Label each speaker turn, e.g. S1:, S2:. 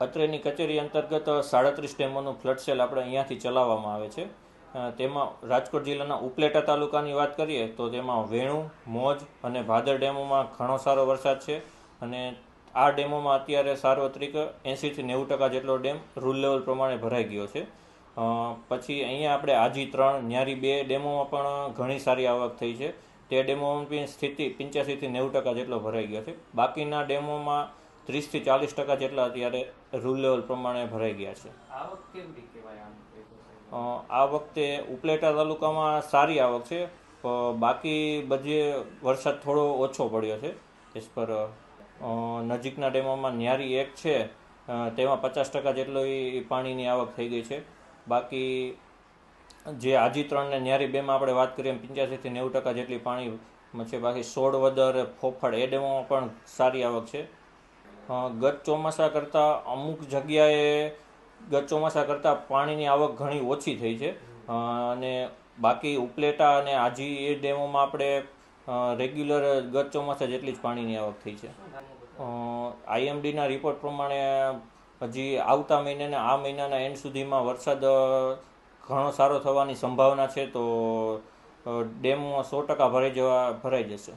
S1: અત્રેની કચેરી અંતર્ગત સાડત્રીસ ડેમોનું ફ્લડ સેલ આપણે અહીંયાથી ચલાવવામાં આવે છે. તેમાં રાજકોટ જિલ્લાના ઉપલેટા તાલુકાની વાત કરીએ તો તેમાં વેણુ, મોજ અને ભાદર ડેમોમાં ઘણો સારો વરસાદ છે અને આ ડેમોમાં અત્યારે સાર્વત્રિક એંશીથી નેવું ટકા જેટલો ડેમ રૂલ લેવલ પ્રમાણે ભરાઈ ગયો છે. પછી અહીંયા આપણે આજી ત્રણ, ન્યારી બે ડેમોમાં પણ ઘણી સારી આવક થઈ છે. તે ડેમોમાં બી સ્થિતિ પંચ્યાસીથી નેવું ટકા જેટલો ભરાઈ ગયો છે. બાકીના ડેમોમાં ત્રીસથી ચાલીસ ટકા જેટલા અત્યારે રૂલ લેવલ પ્રમાણે ભરાઈ ગયા છે. આ વખતે ઉપલેટા તાલુકામાં સારી આવક છે બાકી બધે વરસાદ થોડો ઓછો પડ્યો છે. એસ પર નજીકના ડેમોમાં ન્યારી એક છે તેમાં પચાસ ટકા જેટલો પાણીની આવક થઈ ગઈ છે. બાકી જે આજી ત્રણ ને ન્યારી બેમાં આપણે વાત કરીએ એમ પંચ્યાસીથી નેવું ટકા જેટલી પાણી છે બાકી સોળ વદર ફોફળ એ ડેમોમાં પણ સારી આવક છે. ગત ચોમાસા કરતાં અમુક જગ્યાએ ગત ચોમાસા કરતાં પાણીની આવક ઘણી ઓછી થઈ છે અને બાકી ઉપલેટા અને આજી એ ડેમોમાં આપણે રેગ્યુલર ગત ચોમાસા જેટલી જ પાણીની આવક થઈ છે? આઈએમડીના રિપોર્ટ પ્રમાણે હજી આવતા મહિને આ મહિનાના એન્ડ સુધીમાં વરસાદ ઘણો સારો થવાની સંભાવના છે તો ડેમમાં સો ટકા ભરાઈ જવા, ભરાઈ જશે